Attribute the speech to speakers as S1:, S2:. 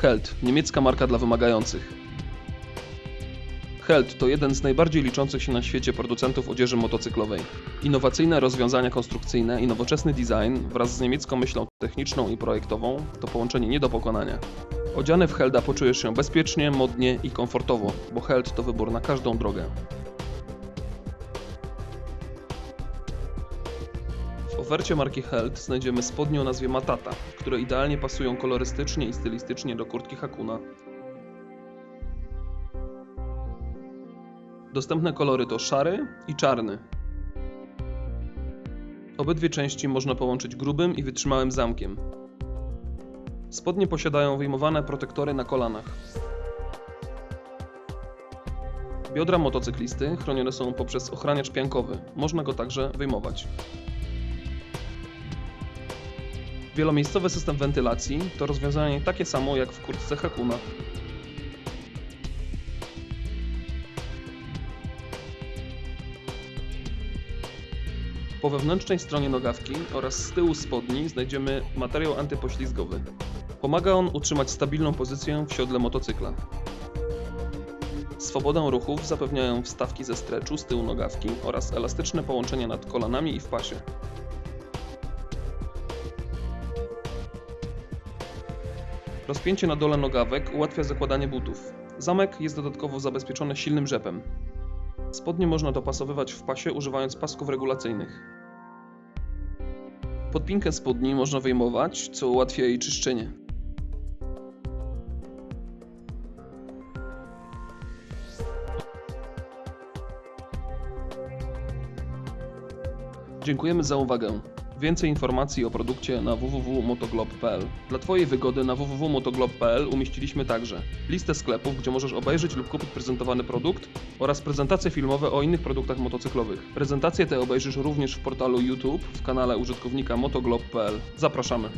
S1: Held, niemiecka marka dla wymagających. Held to jeden z najbardziej liczących się na świecie producentów odzieży motocyklowej. Innowacyjne rozwiązania konstrukcyjne i nowoczesny design wraz z niemiecką myślą techniczną i projektową to połączenie nie do pokonania. Odziany w Helda poczujesz się bezpiecznie, modnie i komfortowo, bo Held to wybór na każdą drogę. Ofercie marki Held znajdziemy spodnie o nazwie Matata, które idealnie pasują kolorystycznie i stylistycznie do kurtki Hakuna. Dostępne kolory to szary i czarny. Obydwie części można połączyć grubym i wytrzymałym zamkiem. Spodnie posiadają wyjmowane protektory na kolanach. Biodra motocyklisty chronione są poprzez ochraniacz piankowy. Można go także wyjmować. Wielomiejscowy system wentylacji to rozwiązanie takie samo jak w kurtce Hakuna. Po wewnętrznej stronie nogawki oraz z tyłu spodni znajdziemy materiał antypoślizgowy. Pomaga on utrzymać stabilną pozycję w siodle motocykla. Swobodę ruchów zapewniają wstawki ze streczu z tyłu nogawki oraz elastyczne połączenia nad kolanami i w pasie. Rozpięcie na dole nogawek ułatwia zakładanie butów. Zamek jest dodatkowo zabezpieczony silnym rzepem. Spodnie można dopasowywać w pasie używając pasków regulacyjnych. Podpinkę spodni można wyjmować, co ułatwia jej czyszczenie. Dziękujemy za uwagę. Więcej informacji o produkcie na www.motoglob.pl. Dla Twojej wygody na www.motoglob.pl umieściliśmy także listę sklepów, gdzie możesz obejrzeć lub kupić prezentowany produkt oraz prezentacje filmowe o innych produktach motocyklowych. Prezentacje te obejrzysz również w portalu YouTube w kanale użytkownika motoglob.pl. Zapraszamy.